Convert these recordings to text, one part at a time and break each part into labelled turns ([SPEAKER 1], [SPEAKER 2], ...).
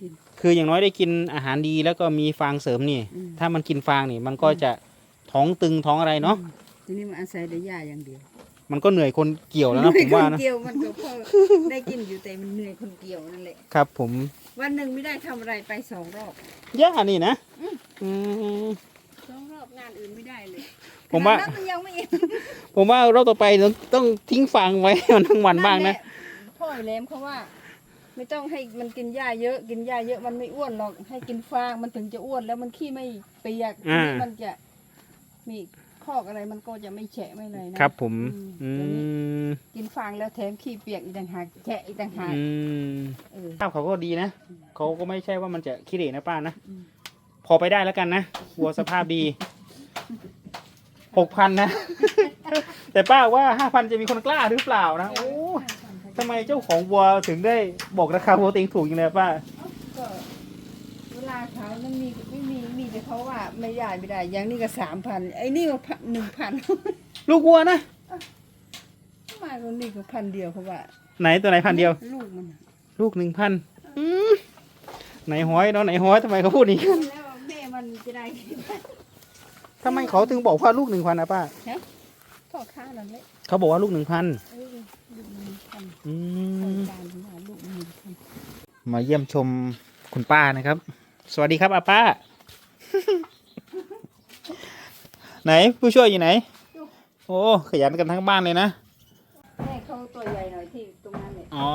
[SPEAKER 1] กิน
[SPEAKER 2] คืออย่างน้อยได้กินอาหารดีแล้วก็มีฟางเสริมนี่
[SPEAKER 1] อืม
[SPEAKER 2] ถ้ามันกินฟางนี่ มันก็จะท้องตึงท้องอะไรเนาะ
[SPEAKER 1] อืมทีนี้มันอาศัยได้หญ้าอย่างเดียว
[SPEAKER 2] มันก็เหนื่อยคนเกี่ยวแล้วนะผมว่า
[SPEAKER 1] คน
[SPEAKER 2] นะ
[SPEAKER 1] เกี่ยวมันก็พอได้กินอยู่แต่มันเหนื่อยคนเกี่ยวนั่นแหละ
[SPEAKER 2] ครับ ผม
[SPEAKER 1] วันหนึ่งไม่ได้ทำอะไรไปสองรอบ
[SPEAKER 2] หญ้านี่นะ
[SPEAKER 1] อืม
[SPEAKER 2] อืม
[SPEAKER 1] สองรอบงานอื่นไม่ได้เลย
[SPEAKER 2] ผมว่า
[SPEAKER 1] ขนดนั้นมันยังไม่อิ่ม
[SPEAKER 2] ผมว่ารอบต่อไปต้องต้องทิ้งฟางไว้ มันทั้งวันบ้าง
[SPEAKER 1] แห
[SPEAKER 2] นะ
[SPEAKER 1] ละพ่อไอ้แหลมเขาว่า ไม่ต้องให้มันกินหญ้าเยอะ กินหญ้าเยอะมันไม่อ้วนหรอก ให้กินฟางมันถึงจะอ้วนแล้วมันขี้ไม่เปียกทีนี้มันจะมีคอกอะไรมันก็จะไม่แฉะไม่อะไรนะ ครับ
[SPEAKER 2] ผม
[SPEAKER 1] อื
[SPEAKER 2] อื
[SPEAKER 1] ม
[SPEAKER 2] ม
[SPEAKER 1] กินฟางแล้วแถมขี้เปียกอีกต่างหากแฉะอีกต่างหาก
[SPEAKER 2] อืม
[SPEAKER 1] เออ
[SPEAKER 2] ภาพเขาก็ดีนะเขาก็ไม่ใช่ว่ามันจะขี้เหร่นะป้านะ
[SPEAKER 1] อืม
[SPEAKER 2] พอไปได้แล้วกันนะวัวสภาพดี หกพันนะ แต่ป้าว่าห้าพันจะมีคนกล้าหรือเปล่านะ โอ้ ทำไมเจ้าของวัวถึงได้บอกราคาวัวตัวเองถูกอย่างไรป้า
[SPEAKER 1] ก็เวลาเขามันมีไม่มีมีแต่เขาว่าไม่ได้ไม่ได้อย่างนี้ก็สามพันไอ้นี่ก็หนึ่งพัน
[SPEAKER 2] ลูกวัวนะ
[SPEAKER 1] มาคนนี้ก็พันเดียวเขาว่า
[SPEAKER 2] ไหนตัวไหนพันเดียว
[SPEAKER 1] ลูกมันน่ะ
[SPEAKER 2] ลูกหนึ่งพันไหนห้อยเนาะไหนห้อยทำไมเขาพูดอย่างนี้
[SPEAKER 1] แล้วแม่มันจะได้
[SPEAKER 2] ทำไมเขาถึงบอกว่าลูกหนึ่งพันนะป้า
[SPEAKER 1] พ่อค้านั่นแหละ
[SPEAKER 2] เขาบอกว่าลูกหนึ่งพัน
[SPEAKER 1] เออลูกมันพัน
[SPEAKER 2] อื
[SPEAKER 1] โครง
[SPEAKER 2] ม
[SPEAKER 1] การว่าลูกมันพัน
[SPEAKER 2] มาเยี่ยมชมคุณป้านะครับ สวัสดีครับอาป้า ไหนผู้ช่วยอยู่ไหน โอ้ขยันกันทั้งบ้านเลยนะ
[SPEAKER 1] แม่เขาตัวใหญ่หน่อยที่ตรงนั้นเนี่ย
[SPEAKER 2] อ๋อ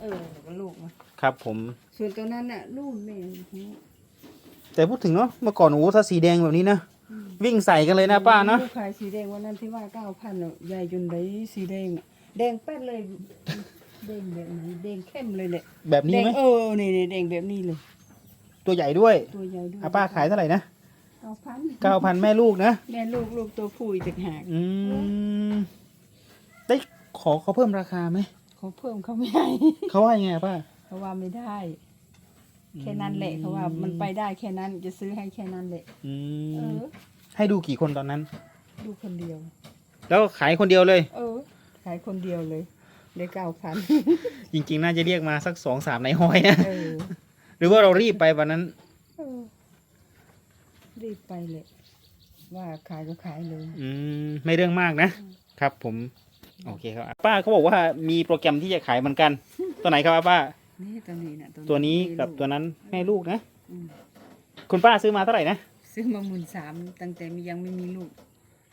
[SPEAKER 1] เออก็ลูกมัน
[SPEAKER 2] ครับผม
[SPEAKER 1] ส่วนตรงนั้นน่ะลูกแม่
[SPEAKER 2] แต่พูดถึงเนาะเมื่อก่อนโอ้โหถ้าสีแดงแบบนี้นะ วิ่งใส่กันเลยนะป้าเนาะ
[SPEAKER 1] ลูกขายสีแดงวันนั้นที่ว่าเก้าพันใหญ่จนได้สีแดงอะแดงแป๊ดเลยแดงแบบไหนแดงเข้มเลยแหละ
[SPEAKER 2] แบบนี้
[SPEAKER 1] แดง
[SPEAKER 2] ไหม
[SPEAKER 1] เออนี่นี่แดงแบบนี้เลย
[SPEAKER 2] ตัวใหญ่ด้วย
[SPEAKER 1] ตัวใหญ่ด้วย
[SPEAKER 2] อาป้าขายเท่าไหร่นะ
[SPEAKER 1] เก้าพัน
[SPEAKER 2] เก้าพันแม่ลูกนะ
[SPEAKER 1] แม่ลูกลูกตัวผู้อีกต่างหาก
[SPEAKER 2] อืมได้ขอเขาเพิ่มราคาไหม
[SPEAKER 1] เขาเพิ่มเขาไม่ให้
[SPEAKER 2] เขาว่ายังไงอะป้า
[SPEAKER 1] เขาว่าไม่ได้ แค่นั้นแหละเขาว่ามันไปได้แค่นั้นจะซื้อให้แค่นั้นแหละ
[SPEAKER 2] อื
[SPEAKER 1] เอ
[SPEAKER 2] ม
[SPEAKER 1] อ
[SPEAKER 2] ให้ดูกี่คนตอนนั้น
[SPEAKER 1] ดูคนเดียว
[SPEAKER 2] แล้วขายคนเดียวเลย
[SPEAKER 1] เออ ขายคนเดียวเลยได้เก้าพัน
[SPEAKER 2] จริง ๆ น่าจะเรียกมาสักสองสามในห้อยนะ
[SPEAKER 1] เออ
[SPEAKER 2] หรือว่าเรารีบไปวันนั้น
[SPEAKER 1] เออ รีบไปเลย ว่าขายก็ขายเลย
[SPEAKER 2] อืมไม่เรื่องมากนะ ครับผม โอเคครับ ป้าเขาบอกว่ามีโปรแกรมที่จะขายเหมือนกัน ตัวไหนครับป้า
[SPEAKER 1] นี่ตัวนี้นะ
[SPEAKER 2] ตัวนี้
[SPEAKER 1] มี
[SPEAKER 2] กับ
[SPEAKER 1] ลู
[SPEAKER 2] ตัวนั้นแม่ลูกนะ
[SPEAKER 1] อืม
[SPEAKER 2] คุณป้าซื้อมาเท่าไหร่นะ
[SPEAKER 1] ซื้อมาหมื่นสามตั้งแต่มียังไม่มีลูก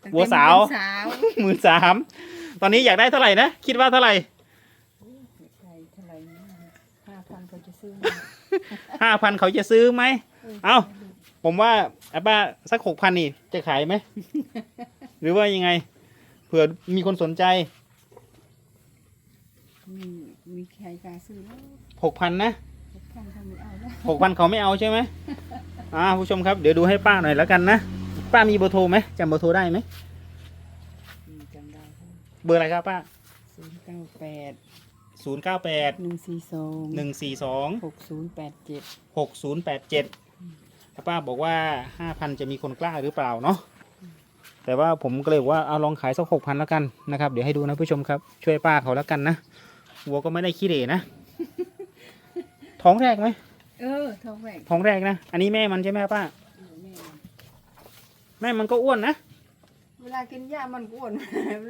[SPEAKER 1] ตั้งแต่
[SPEAKER 2] วัวสาว
[SPEAKER 1] มีลูกสาว
[SPEAKER 2] หมื่นสามตอนนี้อยากได้เท่าไหร่นะ คิดว่าเท่าไหร่
[SPEAKER 1] ใช่เท่าไหร่ห้าพันเขาจะซื้อ
[SPEAKER 2] ห้าพันเขาจะซื้อไหม
[SPEAKER 1] ม
[SPEAKER 2] เอ้า ผมว่าอาป้าสักหกพันนี่จะขายไหม หรือว่ายังไง เผื่อมีคนสนใจ
[SPEAKER 1] มีมีใครกล้าซื้อแล้ว
[SPEAKER 2] หกพันนะ
[SPEAKER 1] หกพันเขาไม่เอาแล้ว
[SPEAKER 2] หกพันเขาไม่เอาใช่ไหมอ่าผู้ชมครับเดี๋ยวดูให้ป้าหน่อยแล้วกันนะ ป้ามีเบอร์โทรไหมจำเบอร์โทรได้ไหม
[SPEAKER 1] อืมจำได้
[SPEAKER 2] เบอร์อะไรครับป้า
[SPEAKER 1] ศูนย์เก้าแปด
[SPEAKER 2] ศูนย์เก้าแปด
[SPEAKER 1] หนึ่งสี่สอง
[SPEAKER 2] หนึ่งสี่สอง
[SPEAKER 1] หกศูนย์แปดเจ็ด
[SPEAKER 2] หกศูนย์แปดเจ็ดป้าบอกว่าห้าพันจะมีคนกล้าหรือเปล่าเนาะแต่ว่าผมก็เลยบอกว่าเอาลองขายสักหกพันแล้วกันนะครับ เดี๋ยวให้ดูนะผู้ชมครับช่วยป้าเขาแล้วกันนะวัวก็ไม่ได้ขี้เหร่นะ ท้องแรกไหม
[SPEAKER 1] เออท้องแรก
[SPEAKER 2] ท้องแรกนะ อันนี้แม่มันใช่ไหมป้า
[SPEAKER 1] เออแม่มัน
[SPEAKER 2] แม่มันก็อ้วนนะ
[SPEAKER 1] เวลากินหญ้ามันก็อ้วน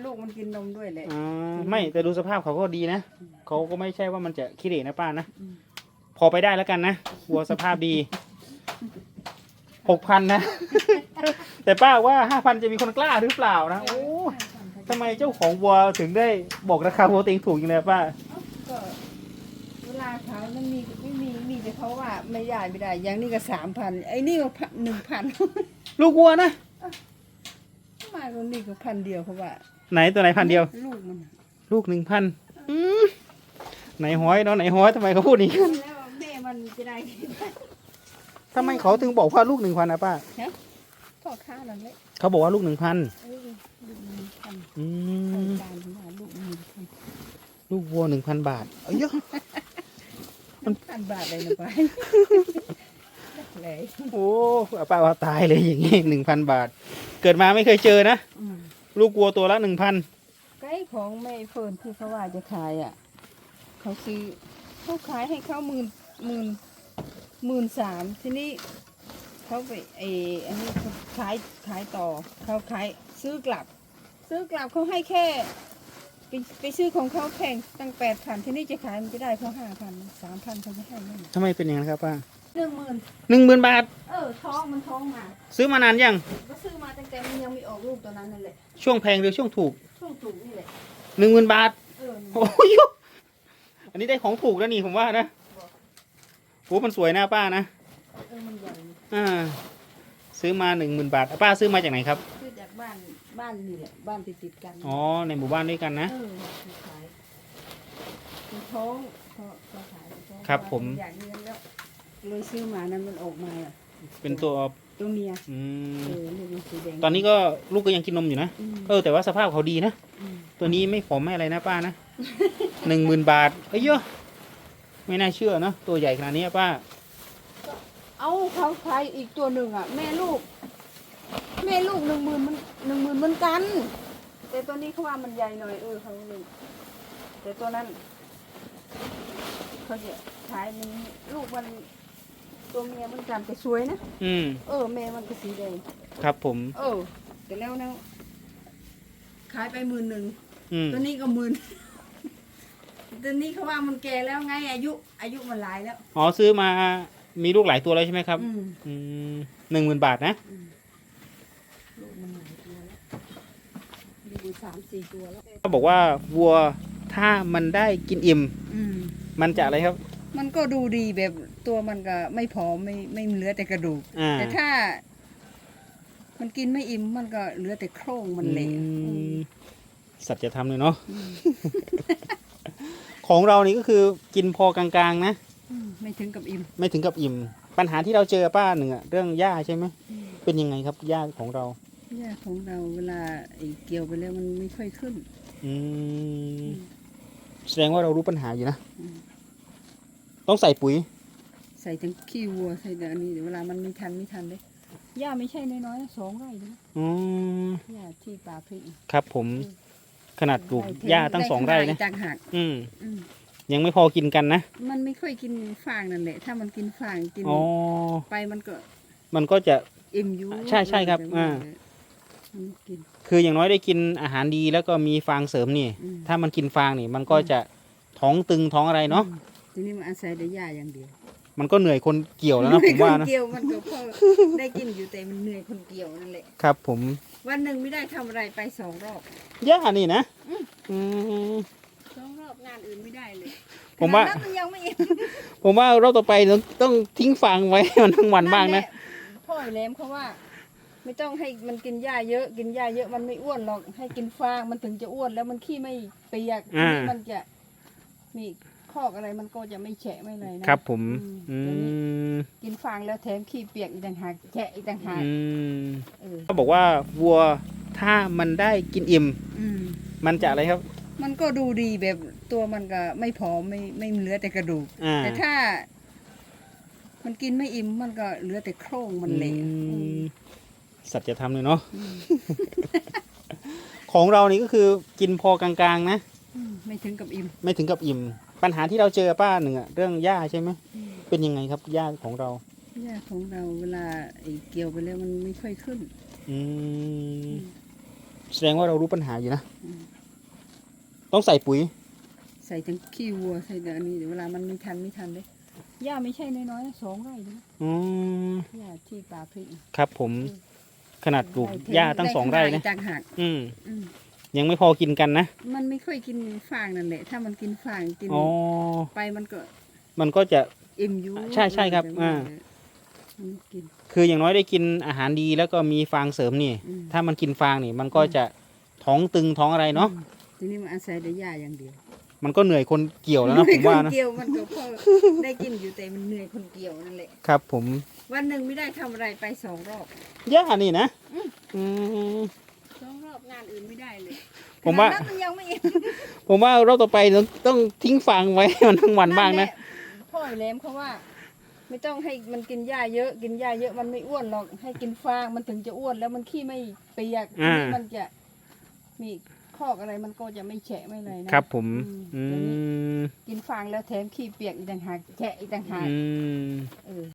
[SPEAKER 1] ลูกมันกินนมด้วยแหละ
[SPEAKER 2] อ่าไม่แต่ดูสภาพเขาก็ดีนะ เขาก็ไม่ใช่ว่ามันจะขี้เหร่นะป้านะ
[SPEAKER 1] อืม
[SPEAKER 2] พอไปได้แล้วกันนะวัวสภาพดีหกพันนะ แต่ป้าว่าห้าพันจะมีคนกล้าหรือเปล่านะ โอ้ทำไมเจ้าของวัวถึงได้บอกราคาวัวตัวเองถูกอย่างไรป้า
[SPEAKER 1] ก็เวลาขายมันมี ไม่มีมีแต่เขาว่าไม่ได้ไม่ได้อย่างนี้ก็สามพันไอ้นี่ก็หนึ่งพัน
[SPEAKER 2] ลูกวัวนะ
[SPEAKER 1] มาคนนี้ก็พันเดียวเขาว่า
[SPEAKER 2] ไหนตัวไหนพันเดียว
[SPEAKER 1] ลูกมันน่ะ
[SPEAKER 2] ลูกหนึ่งพันไหนห้อยเนาะไหนห้อยทำไมเขาพูดอย่างนี้
[SPEAKER 1] แล้วแม่มันจะได้
[SPEAKER 2] ทำไมเขาถึงบอกว่าลูกหนึ่งพันนะป้า
[SPEAKER 1] พ่อค้านั่นแหละ
[SPEAKER 2] เขาบอกว่าลูกหนึ่งพัน
[SPEAKER 1] เออลูกมันพัน
[SPEAKER 2] อื
[SPEAKER 1] โครง
[SPEAKER 2] ม
[SPEAKER 1] การว่าลูกมันพัน
[SPEAKER 2] ลูกวัวหนึ่งพันบาทเอ้ย
[SPEAKER 1] มัน พันบาทเลยนะไปเลย
[SPEAKER 2] โอ้ป้าว่าตายเลยอย่างงี้หนึ่งพันบาท เกิดมาไม่เคยเจอนะ
[SPEAKER 1] อืม
[SPEAKER 2] ลูกวัวตัวละหนึ่งพัน
[SPEAKER 1] ไก่ของแม่เฟิร์นที่เขาว่าจะขายอะ เขาซื้อเขาขายให้เขาหมื่นหมื่นหมื่นสามทีนี้เขาไปเอออันนี้เขาขายขายต่อเขาขายซื้อกลับ ซื้อกลับเขาให้แค่ ไปไปซื้อของเขาแพงตั้งแปดพันทีนี้จะขายมันจะได้เขาห้าพันสามพันเขาจะให้ไม่
[SPEAKER 2] ทำไมเป็นอย่างนั้นครับป้า
[SPEAKER 1] หนึ่งหมื่น
[SPEAKER 2] หนึ่งหมื่นบาท
[SPEAKER 1] เออท้องมันท้องมา
[SPEAKER 2] ซื้อมานานยัง
[SPEAKER 1] ก็ซื้อมาตั้งแต่มันยังไม่ออกลูกตัวนั้นนั่นแหละ
[SPEAKER 2] ช่วงแพงหรือช่วงถูก
[SPEAKER 1] ช่วงถูกนี่แหละ
[SPEAKER 2] หนึ่งหมื่นบาท
[SPEAKER 1] เออ
[SPEAKER 2] โอ้ยอันนี้ได้ของถูกแล้วนี่ผมว่านะโอ้มันสวยนะป้านะ
[SPEAKER 1] เออมันใหญ่
[SPEAKER 2] อ่าซื้อมาหนึ่งหมื่นบาทป้าซื้อมาจากไหนครับ
[SPEAKER 1] ซื้อจากบ้าน บ้านนี่แหละ บ้านติดติดๆกัน
[SPEAKER 2] อ๋อในหมู่บ้านด้วยกันนะ
[SPEAKER 1] เออขายเป็นท้องเขาเขาขายเป็นท้อง
[SPEAKER 2] ครับผม
[SPEAKER 1] อยากเลี้ยงแล้วเลยซื้อมานั้นมันออกมาอะ
[SPEAKER 2] เป็นตัว
[SPEAKER 1] ตัวเมีย
[SPEAKER 2] อืม
[SPEAKER 1] เออลูกมันสีแดง
[SPEAKER 2] ตอนนี้ก็ลูกก็ยังกินนมอยู่นะ
[SPEAKER 1] อืม
[SPEAKER 2] เออแต่ว่าสภาพเขาดีนะ
[SPEAKER 1] อืม
[SPEAKER 2] ตัวนี้ไม่ผอมไม่อะไรนะป้านะ หนึ่งหมื่นบาทเอ้ยเยอะไม่น่าเชื่อนะตัวใหญ่ขนาดนี้อะป้า
[SPEAKER 1] เอาเขาขายอีกตัวหนึ่งอะ แม่ลูก แม่ลูกหนึ่งหมื่นมันหนึ่งหมื่นเหมือนกัน แต่ตัวนี้เขาว่ามันใหญ่หน่อยเออเขาเลยแต่ตัวนั้นเขาจะขายมันลูกมันตัวเมียเหมันกันแต่สวยนะ
[SPEAKER 2] อืม
[SPEAKER 1] เออแม่มันก็สีแดง
[SPEAKER 2] ครับผม
[SPEAKER 1] เออแต่แล้วแล้วขายไปหมื่นหนึ่ง
[SPEAKER 2] อืม
[SPEAKER 1] ตัวนี้ก็หมื่นตัวนี้เขาว่ามันแก่แล้วไง อายุ อายุมันหลายแล้ว
[SPEAKER 2] อ๋อซื้อมามีลูกหลายตัวแล้วใช่ไหมครับ
[SPEAKER 1] อืม
[SPEAKER 2] อืมหนึ่งหมื่นบาทนะ
[SPEAKER 1] ลูกมันหลายตัวแล้วมีอยู่ สามสี่ตัวแล้ว
[SPEAKER 2] เขาบอกว่าวัวถ้ามันได้กินอิ่ม
[SPEAKER 1] อืม
[SPEAKER 2] มันจะอะไรครับ
[SPEAKER 1] มันก็ดูดีแบบตัวมันก็ไม่ผอมไม่ไม่เหลือแต่กระดูก
[SPEAKER 2] อ่า
[SPEAKER 1] แต่ถ้า มันกินไม่อิ่มมันก็เหลือแต่โครงมันเละ
[SPEAKER 2] อื
[SPEAKER 1] อื
[SPEAKER 2] ม
[SPEAKER 1] ม
[SPEAKER 2] สัตว์จะทำเลยเนาะ
[SPEAKER 1] อืม
[SPEAKER 2] ของเรานี่ก็คือกินพอกลางๆนะ
[SPEAKER 1] อืมไม่ถึงกับอิ่ม
[SPEAKER 2] ไม่ถึงกับอิ่ม ปัญหาที่เราเจอป้าหนึ่งอะเรื่องหญ้าใช่ไหม
[SPEAKER 1] อืม
[SPEAKER 2] เป็นยังไงครับหญ้าของเรา
[SPEAKER 1] หญ้าของเราเวลาไอ้เกี่ยวไปแล้วมันไม่ค่อยขึ้น
[SPEAKER 2] อืมแสดงว่าเรารู้ปัญหาอยู่นะ
[SPEAKER 1] อืม
[SPEAKER 2] ต้องใส่ปุ๋ย
[SPEAKER 1] ใส่ทั้งขี้วัวใส่แต่อันนี้เวลามันไม่ทันไม่ทันเลยหญ้าไม่ใช่น้อยๆนะสองไร่เลยนะ
[SPEAKER 2] อืม
[SPEAKER 1] หญ้าที่ป่าพริก
[SPEAKER 2] ครับผม
[SPEAKER 1] อืม
[SPEAKER 2] ขนาดปลูก
[SPEAKER 1] ได้
[SPEAKER 2] หญ้าตั้งสองไร่
[SPEAKER 1] ด้
[SPEAKER 2] นะ
[SPEAKER 1] ต่างหาก
[SPEAKER 2] อืม
[SPEAKER 1] อืม
[SPEAKER 2] ยังไม่พอกินกันนะ
[SPEAKER 1] มันไม่ค่อยกินฟางนั่นแหละ ถ้ามันกินฟางกิน
[SPEAKER 2] อ๋อ
[SPEAKER 1] ไปมันก็
[SPEAKER 2] มันก็จะ
[SPEAKER 1] อิ่มอยู่
[SPEAKER 2] ใช่ใช่ครับ
[SPEAKER 1] แต่ว่า
[SPEAKER 2] อ่า
[SPEAKER 1] มัน กิน
[SPEAKER 2] คืออย่างน้อยได้กินอาหารดีแล้วก็มีฟางเสริมนี่
[SPEAKER 1] อืม
[SPEAKER 2] ถ้ามันกินฟางนี่ มันก็จะท้องตึงท้องอะไรเนาะ
[SPEAKER 1] อืมทีนี้มันอาศัยแต่หญ้าอย่างเดียว
[SPEAKER 2] มันก็เหนื่อยคนเกี่ยวแล้วนะผมว่า
[SPEAKER 1] คน
[SPEAKER 2] นะ
[SPEAKER 1] เกี่ยวมันก็พอได้กินอยู่แต่มันเหนื่อยคนเกี่ยวนั่นแหละ
[SPEAKER 2] ครับผม
[SPEAKER 1] วันหนึ่งไม่ได้ทำอะไรไปสองรอบ
[SPEAKER 2] หญ้านี่นะอืม
[SPEAKER 1] สองรอบงานอื่นไม่ได้เลย
[SPEAKER 2] ผมว่า
[SPEAKER 1] ขนดนั้นมันยังไม่อิ่ม
[SPEAKER 2] ผมว่ารอบต่อไปต้องต้องทิ้งฟางไว้ มันทั้งวันบ้าง
[SPEAKER 1] แห
[SPEAKER 2] นะ
[SPEAKER 1] ละพ่อไอ้แหลมเขาว่า ไม่ต้องให้มันกินหญ้าเยอะกินหญ้าเยอะมันไม่อ้วนหรอกให้กินฟางมันถึงจะอ้วนแล้วมันขี้ไม่เปียกทีนี้มันจะมีคอกอะไรมันก็จะไม่แฉะไม่อะไรนะครับ
[SPEAKER 2] ผม
[SPEAKER 1] อื
[SPEAKER 2] อื
[SPEAKER 1] ม
[SPEAKER 2] ม
[SPEAKER 1] กินฟางแล้วแถมขี้เปียกอีกต่างหากแฉะอีกต่างหาก
[SPEAKER 2] อืม
[SPEAKER 1] เออ
[SPEAKER 2] เขาบอกว่าวัวถ้ามันได้กินอิ่ม
[SPEAKER 1] อืม
[SPEAKER 2] มันจะอะไรครับ
[SPEAKER 1] มันก็ดูดีแบบตัวมันก็ไม่ผอมไม่ไม่เหลือแต่กระดูก
[SPEAKER 2] อ่า
[SPEAKER 1] แต่ถ้า มันกินไม่อิ่มมันก็เหลือแต่โครงมันเละ
[SPEAKER 2] อื
[SPEAKER 1] อื
[SPEAKER 2] ม
[SPEAKER 1] ม
[SPEAKER 2] สัตว์จะทำเลยเนาะ
[SPEAKER 1] อืม
[SPEAKER 2] ของเรานี่ก็คือกินพอกลางๆนะ
[SPEAKER 1] อืมไม่ถึงกับอิ่ม
[SPEAKER 2] ไม่ถึงกับอิ่ม ปัญหาที่เราเจอป้าหนึ่งอะเรื่องหญ้าใช่ไหม
[SPEAKER 1] อืม
[SPEAKER 2] เป็นยังไงครับหญ้าของเรา
[SPEAKER 1] หญ้าของเราเวลาไอ้เกี่ยวไปแล้วมันไม่ค่อยขึ้น
[SPEAKER 2] อืมแสดงว่าเรารู้ปัญหาอยู่นะ
[SPEAKER 1] อืม
[SPEAKER 2] ต้องใส่ปุ๋ย
[SPEAKER 1] ใส่ทั้งขี้วัวใส่แต่อันนี้เวลามันไม่ทันไม่ทันเลยหญ้าไม่ใช่น้อยๆนะสองไร่เลยนะ
[SPEAKER 2] อืม
[SPEAKER 1] หญ้าที่ป่าพริก
[SPEAKER 2] ครับผม
[SPEAKER 1] อืม
[SPEAKER 2] ขนาดปลูก
[SPEAKER 1] ได้
[SPEAKER 2] หญ้าตั้งสองไร่
[SPEAKER 1] ด้
[SPEAKER 2] นะ
[SPEAKER 1] ขายต่างหาก
[SPEAKER 2] อืม
[SPEAKER 1] อืม
[SPEAKER 2] ยังไม่พอกินกันนะ
[SPEAKER 1] มันไม่ค่อยกินฟางนั่นแหละถ้ามันกินฟางกิน
[SPEAKER 2] อ๋อ
[SPEAKER 1] ไปมันก็
[SPEAKER 2] มันก็จะ
[SPEAKER 1] อิ่มอยู่
[SPEAKER 2] ใช่ใช่ครับ
[SPEAKER 1] แต่ว่า
[SPEAKER 2] อ่า
[SPEAKER 1] มันกิน
[SPEAKER 2] คืออย่างน้อยได้กินอาหารดีแล้วก็มีฟางเสริมนี่
[SPEAKER 1] อืม
[SPEAKER 2] ถ้ามันกินฟางนี่ มันก็จะท้องตึงท้องอะไรเนาะ
[SPEAKER 1] อืมทีนี้มันอาศัยแต่หญ้าอย่างเดียว
[SPEAKER 2] มันก็เหนื่อยคนเกี่ยวแล้วนะผมว่า
[SPEAKER 1] ค
[SPEAKER 2] นะ
[SPEAKER 1] เกี่ยวมันก็พอได้กินอยู่แต่มันเหนื่อยคนเกี่ยวนั่นแหละ
[SPEAKER 2] ครับผม
[SPEAKER 1] วันหนึ่งไม่ได้ทำอะไรไปสองรอบ
[SPEAKER 2] หญ้านี่นะอืม
[SPEAKER 1] สองรอบงานอื่นไม่ได้เลย
[SPEAKER 2] ผมว่า
[SPEAKER 1] ขนดนั้นมันยังไม่อิ่ม
[SPEAKER 2] ผมว่ารอบต่อไปต้องต้องทิ้งฟางไว้ มันทั้งวันบ้าง
[SPEAKER 1] แห
[SPEAKER 2] นะ
[SPEAKER 1] ละพ่อไอ้แหลมเขาว่า ไม่ต้องให้มันกินหญ้าเยอะ กินหญ้าเยอะมันไม่อ้วนหรอกให้กินฟางมันถึงจะอ้วนแล้วมันขี้ไม่เปียกทีนี้มันจะมีคอกอะไรมันก็จะไม่แฉะไม่อะไรนะ ครับ
[SPEAKER 2] ผม
[SPEAKER 1] อื
[SPEAKER 2] อื
[SPEAKER 1] ม
[SPEAKER 2] ม
[SPEAKER 1] กินฟางแล้วแถมขี้เปียกอีกต่างหากแฉะอีกต่างหาก
[SPEAKER 2] อืม
[SPEAKER 1] เออ